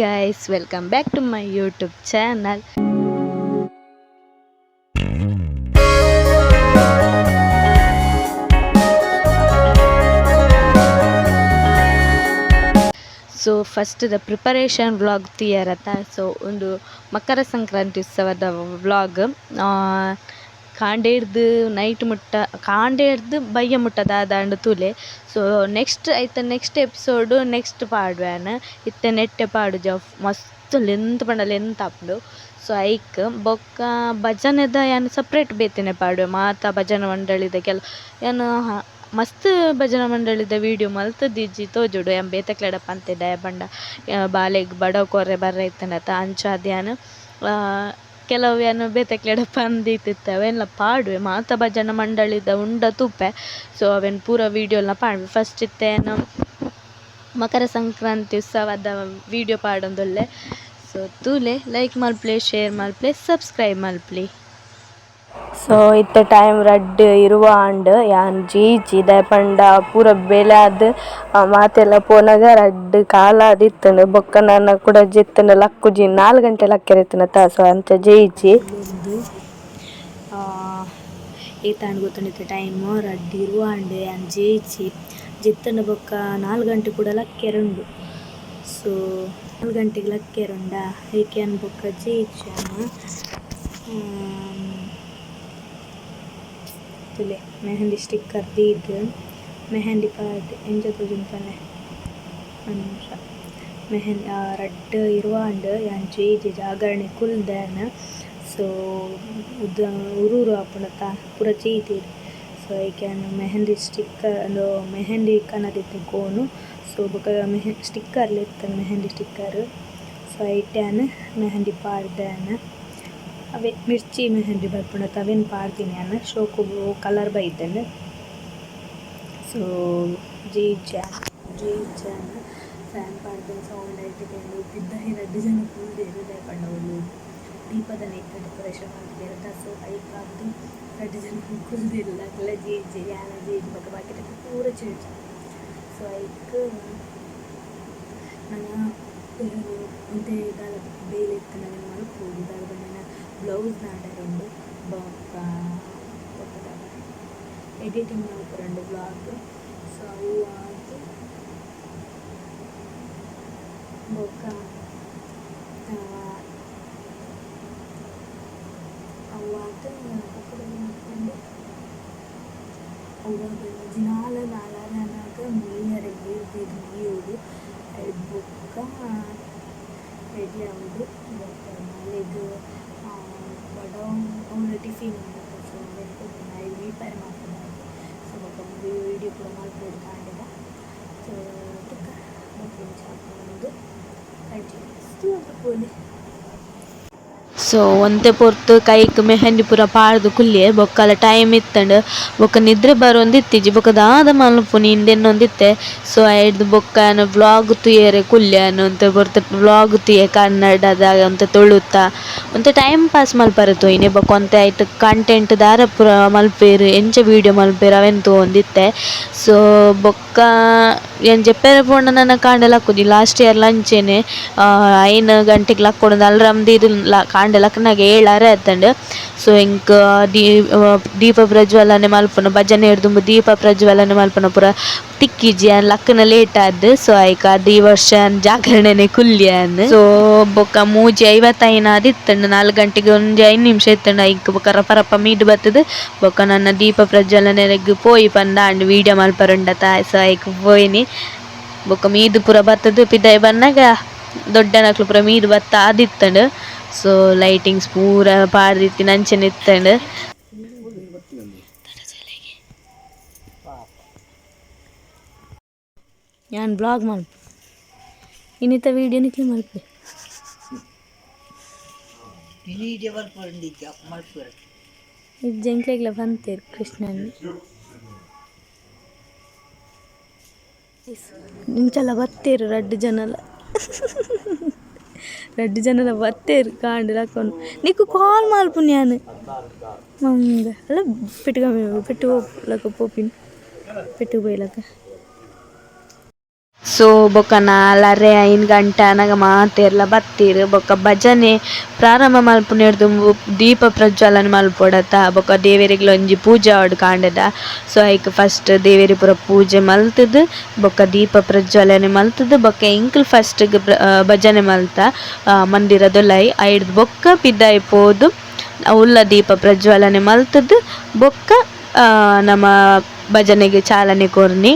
Guys welcome back to my YouTube channel so first the preparation vlog ತೀಯರತ್ತ so ಒಂದು ಮಕರ ಸಂಕ್ರಾಂತಿ ಉತ್ಸವದ vlog ಕಾಂಡೆ ಹಿಡ್ದು night ಮುಟ್ಟ, ಕಾಂಡೆ ಬಯ್ಯ ಮುಟ್ಟ ಮುಟ್ಟದಾದಾಂಡ್ ತೂಲೆ. ಸೊ ನೆಕ್ಸ್ಟ್ ಐತ ನೆಕ್ಸ್ಟ್ ಎಪಿಸೋಡು ನೆಕ್ಸ್ಟ್ ಪಾಡ್ವೆನ್ ಇತ್ತೆ ನೆಟ್ಟೆ ಪಾಡು ಜ ಮಸ್ತ್ ಲೆಂತ್ ಪಂಡ ಲೆಂತ್ ಆಪುಂಡು ಸೊ ಐಕ್, ಬೊಕ್ಕ, ಭಜನೆದ ಯಾನ್ ಸಪ್ರೇಟ್ ಬೇತೆನೆ ಪಾಡ್ವೆ ಮಾತ ಭಜನ ಮಂಡಳಿದ ಕೆಲ ಯಾನ್ ಮಸ್ತ್ ಭಜನಾ ಮಂಡಳಿದ ವಿಡಿಯೋ ದೀಜಿ ತೋಜುಡು. ಯಾನ್ ಬೇತಕ್ಲೆಡ ಅಂತಿದ್ದ ಪಂಡ ಬಾಲೆಗ್ ಬಡವ ಕೊರೆ ಬರ್ರೈತನತ ಇತ್ತಂಡತ ಕೆಲವು ಯಾನ್ ಬೇತಕ್ಲೆಡ ಪಂದಿತ್ತಿತ್ತ ಅವೆನ್ಲ ಪಾಡ್ವೆ. ಮಾತ ಭಜನಾ ಮಂಡಳಿದ ಉಂಡ ತೂಪೆ ಸೊ ಅವೆನ್ ಪೂರ ವಿಡಿಯೋಲ ಪಾಡ್ವೆ. ಫಸ್ಟ್ ಇತ್ತೆನ್? ಮಕರ ಸಂಕ್ರಾಂತಿ ಉತ್ಸವದ ವಿಡಿಯೋ ಪಾಡೊಂದುಲ್ಲೆ. ಸೊ ತೂಲೆ ಲೈಕ್ ಮಲ್ಪ್ಲೆ ಶೇರ್ ಮಲ್ಪ್ಲೆ ಸಬ್ಸ್ಕ್ರೈಬ್ ಮಲ್ಪ್ಲಿ. ಸೊ ಇತ್ತ ಟೈಮ್ ರಡ್ಡ್ ಇರುವ ಆಂಡ್ ಯಾನ್ ಜೀಜಿ ದಯಪಂಡ ಪೂರ ಬೇಲಾದ್ ಮಾತೆಲ್ಲ ಪೋನಾಗ ರಡ್ಡ್ ಕಾಲಾದ್ ಇತ್ತಂಡ್. ಬೊಕ್ಕ ನನ್ನ ಕೂಡ ಜಿತ್ತಂಡ್ ಲಕ್ಕುಜಿ ನಾಲ್ ಗಂಟೆ ಲಕ್ಕೆರೆ ತ ಸೊ ಅಂಚ ಜೀಜಿ. ಈತಾಂಡ್ ಗೊತ್ತುಂಡಿತ್ತೆ ಟೈಮ್ ರಡ್ಡ್ ಇರುವ ಆಂಡ್ ಯಾನ್ ಜೀಜಿ. ಜಿತ್ತಂಡ ಬೊಕ್ಕ ನಾಲ್ ಗಂಟೆ ಕೂಡ ಲಕ್ಕೆರೆ ಉಂಡು. ಸೊ ನಾಲ್ ಗಂಟೆಗ್ ಲಕ್ಕೆರುಂಡ ಏಕೆ ಅನ್ ಬೊಕ್ಕ ಜೇಯ್ಚಾನ ತುಲೆ ಮೆಹಂದಿ ಸ್ಟಿಕ್ಕರ್ ದೀದ್ ಮೆಹಂದಿ ಕಾರ್ಡ್ ಎಂಜ ತೋಜುಂಡು ಒಂದು ನಿಮಿಷ. ಮೆಹಂದಿ ರಡ್ಡ್ ಇರುವಾಂಡ್ ಯಾನ್ ಜೇಜಿ ಜಾಗರಣೆ ಕುಲ್ದೇನ, ಸೊ, ಉದ, ಉರುರು ಆಪುಂಡತ ಪೂರ ಚೀತೀರ್ ಸೊ ಐಕ್ಯಾನ್ ಮೆಹಂದಿ ಸ್ಟಿಕ್ಕರ್ ಅಂದು ಮೆಹಂದಿ ಕನ್ನದಿತ್ತು ಕೋನು. ಸೊ, ಬೊಕ ಮೆಹೆ ಸ್ಟಿಕ್ಕರ್ ಲೆತ್ತನ್ ಮೆಹಂದಿ ಸ್ಟಿಕ್ಕರ್ ಸೊ, ಐಟ್ಯಾನ್ ಮೆಹಂದಿ ಪಾಡ್ದೇನ ಅವೇ ಮಿರ್ಚಿ ಮೆಹಂದಿ ಬರ್ಪುಂಡತ ತವೇನು ಪಾಡ್ತೀನಿ ಅನ್ನ ಶೋಕು ಕಲರ್ ಬೈತೇನೆ ಸೊ ಜಿ ಚಾ ಫ್ಯಾನ್ ಪಾಡ್ದೆ ಸೌಂಡ್ ಐಟಿಕೊಂಡು ಬಿದ್ದ ರಡ್ಡ್ ಜನ ಫುಲ್ ದಯಪಂಡ ಒಂದು ದೀಪದ ನೈಟ್ ಡೆಕೋರೇಷನ್ ಮಾಡ್ತಿದ್ದಾರೆ ಸೊ ಐಕ್ ಆಗ್ದು ಫುಲ್ ಜನ ಎಲ್ಲ ಜೀ ಜಿ ಯಾನ ಜಿ ಬೊಕ ಬಾಕಿ ಪೂರ ಚೇಂಜ್ ಸೊ ಐಕ್ ನನ್ನ ಬೇಲೆ ಇತ್ತು ನನ್ನ ಮಾಡಿ ಹೋಗಿದ್ದಾಗ ನನ್ನ ಬ್ಲೌಸ್ ನಾಡರೆಂಡು ಬೊಕ್ಕ ಎಡಿಟಿಂಗ್ ಮಲ್ಪುರಂಡು ಬ್ಲಾಗ್ ಸೊ ಅವು ಆದ್ ಬೊಕ್ಕ ಅವು ಆದ್ ಬೊಕ್ಕ ಮಾಡ್ಕೊಂಡು ಅವಾಗ ದಿನಾಲ ನಾಲ್ಕನಾಗ ನೀಯರೆಗೆ ಇರ್ತಿದ್ದು ನೀಯೋದು ಅದು ಬೊಕ್ಕ ರೆಡಿ ಆಗೋದು ಬೊಕ್ಕ ನಾಳೆದು ಬಡವ ಅವನ ಟಿಫಿನ್ ಉಂಟು ಸೊ ಅವೆಲ್ಲ ನಾಳೆ ವೀಪಾರ ಮಾಡ್ಕೊಂಡು ಸೊ ಬೊಕ್ಕ ವಿಡಿಯೋ ಕೂಡ ಮಾಡ್ಬೋದು ಕಾಂಡಿದ ಸೊ ಅದಕ್ಕೆ ಮತ್ತೆ ಒಂದು ಕಂಟಿನ್ಯೂಸ್ ಅಂತ ಪೋಲಿ ಸೊ ಒಂತೆ ಪೊರ್ತು ಕೈಕ್ ಮೆಹಂದಿ ಪೂರ ಪಾಡ್ದು ಕುಲ್ಲೆ ಬೊಕ್ಕಲ ಟೈಮ್ ಇತ್ತಂಡ್ ಬೊಕ್ಕ ನಿದ್ರೆ ಬರೊಂದಿತ್ತಿಜಿ, ಬೊಕ್ಕ ದಾದ ಮಲ್ಪುನಿ ಇಂದೆನ್ನೊಂದಿತ್ತೆ ಸೊ ಐಡ್ದು ಬೊಕ್ಕ ವ್ಲಾಗ್ ತುಯರೆ ಕುಲ್ಲೆನ್ ಒಂತೆ ಪೊರ್ತು ವ್ಲಾಗ್ ತೂಯೆ ಕನ್ನಡದ ಅಂತ ತೊಳುತ್ತ. ಒಂತೆ ಟೈಮ್ ಪಾಸ್ ಮಲ್ಪರೆ ತೂಯಿನಿ ಬೊಕ್ಕ ಒಂತೆ ಆಯ್ತು ಕಂಟೆಂಟ್ ದಾರ ಪೂರ ಮಲ್ಪೇರು ಎಂಚ ವಿಡಿಯೋ ಮಲ್ಪೇರು ಅವೆನ್ ತೂವೊಂದಿತ್ತೆ ಸೊ ಬೊಕ್ಕ ಏನ್ ಜೆಪ್ಪೆರೆ ಪೋಂಡ ನನ್ನ ಕಾಂಡೆ ಲಕ್ಕುಜಿ ಲಾಸ್ಟ್ ಇಯರ್ ಲಂಚೆನೆ ಐನ್ ಗಂಟೆಗ್ ಲಕ್ಕೊಡುಂದು ಅಲ್ರಾಮ್ ದೀದ್ ಲ ಕಾಂಡೆ ಲಕ್ಕನಾಗ ಏಳಾರೆ ಆತಂಡ್ ಸೊ ದೀ ದೀಪ ಪ್ರಜ್ವಲನೆ ಮಲ್ಪುನ, ಭಜನೆ ಹಿಡ್ದು ದೀಪ ಪ್ರಜ್ವಲನೆ ಮಲ್ಪುನ ಪೂರ. ತಿಕ್ಕಿಜಿ ಆನ್ ಲಕ್ಕನ ಲೇಟ್ ಆದ್ ಸೊ ಐಕ್ ಆದ್ ಈ ವರ್ಷ ಜಾಗರಣೆನೆ ಕುಲ್ಯಾನ್. ಸೊ ಬೊಕ್ಕ ಮೂಜಿ ಐವತ್ತೈನ ಆದಿತ್ತಂಡ್ ನಾಲ್ಕು ಗಂಟೆಗೆ ಒಂಜಿ ಐದು ನಿಮಿಷ ಇತ್ತಂಡ್, ಐಕ್ ಬೊಕ್ಕ ರಪ ರಪ ಮೀಡ್ ಬತ್ತದ. ಬೊಕ್ಕ ನನ್ನ ದೀಪ ಪ್ರಜ್ವಲನೆಗ್ ಪೋಯಿ ಪಂಡ ಆಂಡ್ ವೀಡಿಯೋ ಮಲ್ಪರುಂಡತ ಸೊ ಐಕ್ ಪೋಯಿನಿ. ಬೊಕ್ಕ ಮೀದ್ ಪೂರ ಬತ್ತದ, ಪಿದಾಯ್ ದೊಡ್ಡ ದೊಡ್ಡನಕ್ಲು ಪೂರ ಮೀದ್ ಬತ್ತ ಆದಿತ್ತಂಡ್ ಸೊ ಲೈಟಿಂಗ್ಸ್ ಪೂರ ಪಾಡ್ದಿತ್ತಿನ ಅಂಚೆನೆ ಇತ್ತಂಡ್ ಯಾನ್ ಬ್ಲಾಗ್ ಮಲ್ಪ ಇನ್ನಿತ ವಿಡಿಯೋ ನಿಕ್ಲಿ ಮಲ್ಪೆ. ಇದು ಜಂಕ್ಲೆಗ್ಲ ಬಂತೇರು ಕೃಷ್ಣನ್. ಇಂಚಲ್ಲ ಬತ್ತೇರು ರಡ್ಡು ಜನಲ ರಡ್ಡು ಜನಲ ಬತ್ತೇರು ಕಾಂಡು ಹಾಕೊಂಡು. ನಿಕ್ಕು ಕಾಲ್ ಮಲ್ಪು ನಾನು ಮಂಗ ಅಲ್ಲ ಪೆಟ್ಟುಗ ಪೆಟ್ಟು ಹೋಗ್ಲಕ್ಕ ಪೋಪಿನ್. ಪೆಟ್ಟು ಬೈಲಕ್ಕ. ಸೊ ಬೊಕ ನಾಲರೆ ಐನ್ ಗಂಟೆ ಅನಗ ಮಾತೆರ್ಲ ಬತ್ತೀರ್, ಬೊಕ್ಕ ಭಜನೆ ಪ್ರಾರಂಭ ಮಲ್ಪುನೆರ್ದು ದೀಪ ಪ್ರಜ್ವಲನ ಮಲ್ಪೊಡತ, ಬೊಕ್ಕ ದೇವೆರೆಗ್ಲ ಒಂಜಿ ಪೂಜೆ ಆವಡ್ ಕಾಂಡದ ಸೊ ಐಕ್ ಫಸ್ಟ್ ದೇವೆರಿ ಪೂರ ಪೂಜೆ ಮಲ್ತುದು, ಬೊಕ್ಕ ದೀಪ ಪ್ರಜ್ವಲನೆ ಮಲ್ತುದು, ಬೊಕ್ಕ ಇಂಕಲ್ ಫಸ್ಟ್ ಭಜನೆ ಮಲ್ತ. ಮಂದಿರದ ಲೈ ಐಡ್ ಬೊಕ್ಕ ಪಿದ್ದಾಯಿ ಪೋದು ಉಲ್ಲ ದೀಪ ಪ್ರಜ್ವಲನೆ ಮಲ್ತದ, ಬೊಕ್ಕ ನಮ್ಮ ಭಜನೆಗೆ ಚಾಲನೆ ಕೊರ್ನಿ.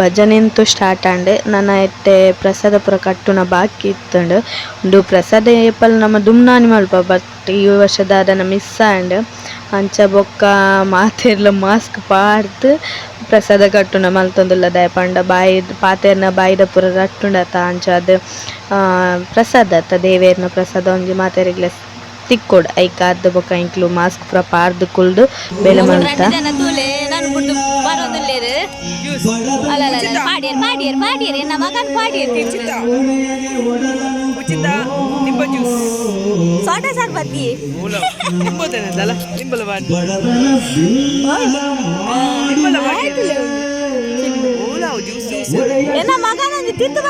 ಭಜನೆ ಸ್ಟಾರ್ಟ್ ಆಂಡ್. ನನ್ನ ಎತ್ತೆ ಪ್ರಸಾದ ಪೂರ ಕಟ್ಟುನ ಬಾಕಿ ಇತ್ತುಂಡು. ಉಂದು ಪ್ರಸಾದ ಏಪಲ್ ನಮ್ಮ ದುಮ್ನಾನಿ ಮಲ್ಪ ಬಟ್ ಈ ವರ್ಷದ ದಾದನ ಮಿಸ್ ಆಂಡ್. ಅಂಚ ಬೊಕ್ಕ ಮಾತೆರ್ಲ ಮಾಸ್ಕ್ ಪಾಡ್ದ್ ಪ್ರಸಾದ ಕಟ್ಟುನ ಮಲ್ತೊಂದುಲ್ಲ. ದಯ ಪಂಡ ಬಾಯಿ ಪಾತೆರ್ನ ಬಾಯಿದ ಪೂರ ರಟ್ಟುಂಡತ ಅಂಚ ಅದು ಪ್ರಸಾದ ಅತ್ತ, ದೇವೇರ್ನ ಪ್ರಸಾದ ಒಂಜಿ ಮಾತೆರೆಗ್ಲ ತಿಕ್ಕೊಡ್. ಐಕ ಅದ್ದು ಬೊಕ್ಕ ಇಂಕ್ಲು ಮಾಸ್ಕ್ ಪೂರ ಪಾರ್ದು ಕುಲ್ದು ಬೆಲೆ ಮಲ್ತ. ಅಲ್ಲ ಮಾಡಿರ್ ಪಾಡಿಯರ್ ಪಾಡಿಯರ್ ಎನ್ನ ಮಗನ್ ಪಾಡಿಯರ್. ಉಚಿತ ಉಚಿತ ನಿಂಬ ಜ್ಯೂಸ್ ಸೋಟ ಸರ್ಬತ್ತಿ ಮೂಲ ನಿಂಬುತ್ತೇನಲ್ಲ ನಿಂಬಲ ಬಾಡಿ ನಿಂಬಲ ಬಾಡಿ ಜ್ಯೂಸ್ ಮಗನೊಂದು ತಿತ್ತು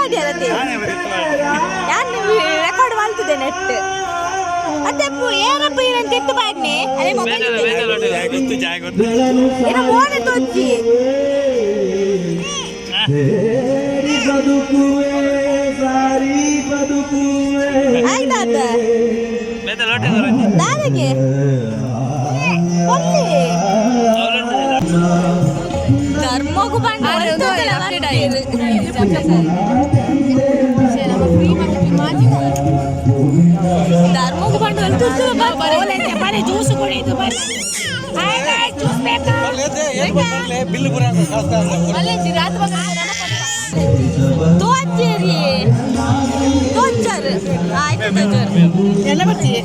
ಯಾರು ರೆಕಾರ್ಡ್ ಮಾಡ್ತಿದ್ದೆ ನೆಟ್ ಅತ್ತೆ ಏನಪ್ಪ ಏನಂತ ತಿತ್ತು ಬಾಡ್ನೆ ಅದೇ ಮೊಬೈಲ್ ಗೊತ್ತು ಜಾಗ ಗೊತ್ತು ಏನ ಫೋನ್ ತೋಚಿ ಆಯ್ತಾತ ಬೇತ ಲೋಟ ದಾರಿಗೆ ಒಳ್ಳೆ ಧರ್ಮಗೂ ಬಂಡ ಧರ್ಮಗೂ ಬಂಡ ಮನೆ ಜ್ಯೂಸ್ ಕುಡಿದು ಜ್ಯೂಸ್ ಬೇಕಾ. ಬಿಲ್ ಪುರ ತೋಚೇರಿ ತೋಚರ್ ಆಯ್ತು ತೋಚರ್ ಎಲ್ಲ ಬರ್ತೀವಿ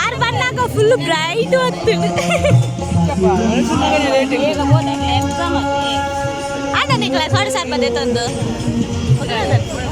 ಆರು ಬಣ್ಣಾಗ ಫುಲ್ ಬ್ರೈಟ್ ಹೊತ್ತು. ಅಣ್ಣ ನಿಕ್ಲ ಸಾರಿ ಸಾರ್ ಬಂದೆ ತಂದು.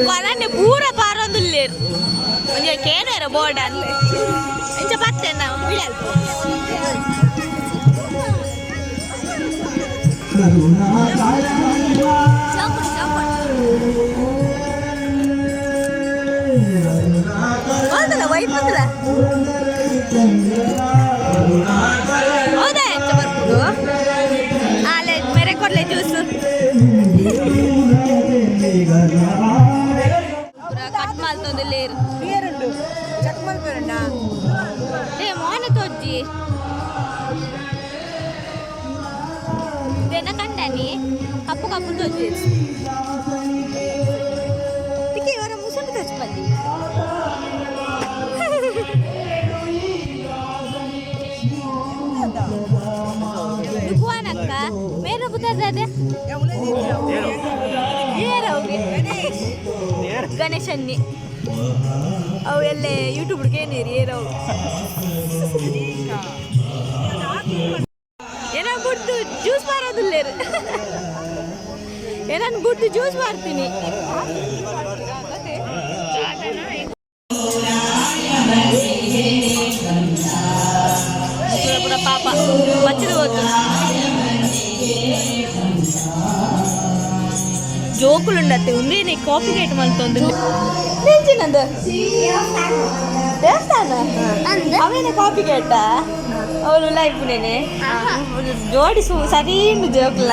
ಕೊರನೆ ಪೂರ ಪಾರೊಂದುಲ್ಲೇರು ಒಂಜೆ ಕೇನೇರ ಬೋರ್ಡ್ ಅಲ್ಲಿ ಇಂಚ ಬತ್ತೆ ನಾವು ಬಿಡಲ್ಪ ಚೌಪಡಿ ಕಪ್ಪು ಕಪ್ಪು ತೋಜ್ಜಿ ಇದಕ್ಕೆ ಇವರ ಮುಸುಂಡು ತೋಚ್ ಬಂದಿ ದುಕಾನಕ್ಕ ಮೇರೆ ಬುದ್ಧದೆ ಗಣೇಶನ್ನಿ ಅವು ಎಲ್ಲ ಯೂಟ್ಯೂಬ್ ಹುಡ್ಕೇನಿರಿ ಏನನ್ ಬಿಟ್ಟು ಜ್ಯೂಸ್ ಮಾಡ್ತೀನಿ ಪಾಪ ಬಚ್ಚದು ಹೋತು ಜೋಕುಳುಂಡತ್ತೆ ಉಂದೇನೆ ಕಾಫಿ ಗೇಟ್ ಮಲ್ತೊಂದು ನಿಂಚಿನಂದ ದೇವಸ್ಥಾನ? ಅವೇನ ಕಾಫಿ ಗೇಟ ಅವಳು ಲೈಫ್ ನೇನೆ? ಜೋಡಿಸು ಸರಿ ಜೋಕ್ಲ.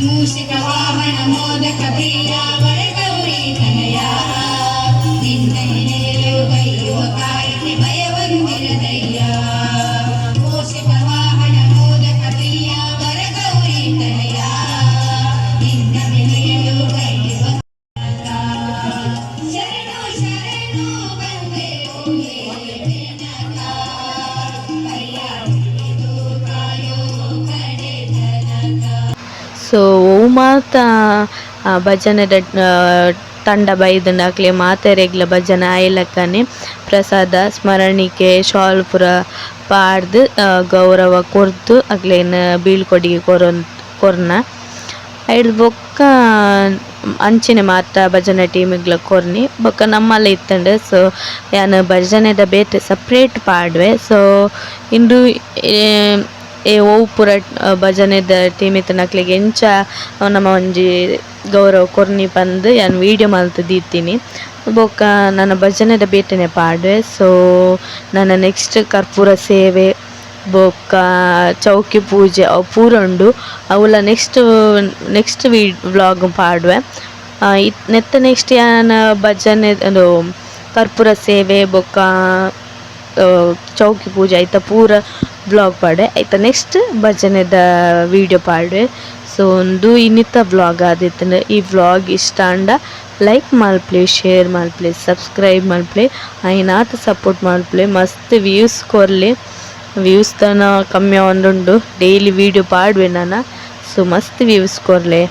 ಮೂಷಿಕ ವಾಹನ ಮೋದಕ ಪ್ರಿಯ ವರಗೌರಿ ಭಜನೆ ತಂಡ ಬೈದನಾಕ್ಲೆ ಮಾತೆರೆಗ್ಲ ಭಜನೆ ಆಯ್ಲಕ್ಕನೆ ಪ್ರಸಾದ, ಸ್ಮರಣಿಕೆ ಶಾಲ್ ಪುರ ಪಾಡ್ದು ಗೌರವ ಕೊರ್ದು ಅಗ್ಲೇನ ಬೀಳ್ಕೊಡಿಗೆ ಕೊರೊನ್ ಕೊರ್ನ. ಐಡ್ ಬೊಕ್ಕ ಅಂಚಿನ ಮಾತ ಭಜನೆ ಟೀಮಿಗ್ಲ ಕೊರ್ನಿ. ಬೊಕ್ಕ ನಮ್ಮಲ್ಲ ಇತ್ತಂಡ. ಸೊ ಯಾನ್ ಭಜನೆದ ಬೇತೆ ಸಪ್ರೇಟ್ ಪಾಡ್ವೆ. ಸೊ ಇಂದು ಏ- ಏ ಓ ಪೂರ ಭಜನೆದ ಟೀಮ್ ಇತ್ತ ನಕ್ಲಿಗೆ. ಎಂಚ ನಮ್ಮ ಒಂಜಿ ಗೌರವ ಕೊರ್ನಿ ಪಂದ್ ಯಾನ್ ವಿಡಿಯೋ ಮಲ್ತ್ ದೀತೀನಿ. ಬೊಕ್ಕ ನನ್ನ ಭಜನೆದ ಬೇಟೆನೆ ಪಾಡ್ವೆ. ಸೊ ನನ್ನ ನೆಕ್ಸ್ಟ್ ಕರ್ಪೂರ ಸೇವೆ, ಬೊಕ್ಕ ಚೌಕಿ ಪೂಜೆ, ಅವು ಪೂರ ಉಂಡು. ಅವುಲ ನೆಕ್ಸ್ಟ್ ನೆಕ್ಸ್ಟ್ ವಿ ವ್ಲಾಗ್ ಪಾಡ್ವೆ. ನೆತ್ತ ನೆಕ್ಸ್ಟ್ ಯಾನ ಭಜನೆ, ಅದು ಕರ್ಪೂರ ಸೇವೆ, ಬೊಕ್ಕ ಚೌಕಿ ಪೂಜೆ ಆಯ್ತಾ? ಪೂರ ಬ್ಲಾಗ್ ಪಾಡೆ. ಆಯ್ತಾ? ನೆಕ್ಸ್ಟ್ ಭಜನೆದ ವಿಡಿಯೋ ಪಾಡೆ ಸೊ ಒಂದು ಇನ್ನಿತ ಬ್ಲಾಗ್ ಆದಿತ್ತಂದ್ರೆ ಈ ವ್ಲಾಗ್ ಇಷ್ಟ ಅಂಡ ಲೈಕ್ ಮಲ್ಪ್ಲೆ ಶೇರ್ ಮಲ್ಪ್ಲೆ ಸಬ್ಸ್ಕ್ರೈಬ್ ಮಲ್ಪ್ಲೆ ಐನಾತ ಸಪೋರ್ಟ್ ಮಲ್ಪ್ಲೆ ಮಸ್ತ್ ವ್ಯೂಸ್ ಕೊರ್ಲಿ ವ್ಯೂಸ್ ತನ ಕಮ್ಮಿ ಒಂದುಂಡು ಡೈಲಿ ವಿಡಿಯೋ ಪಾಡ್ವೆ ನಾನು. ಸೊ ಮಸ್ತ್ ವ್ಯೂಸ್ ಕೊರ್ಲೆ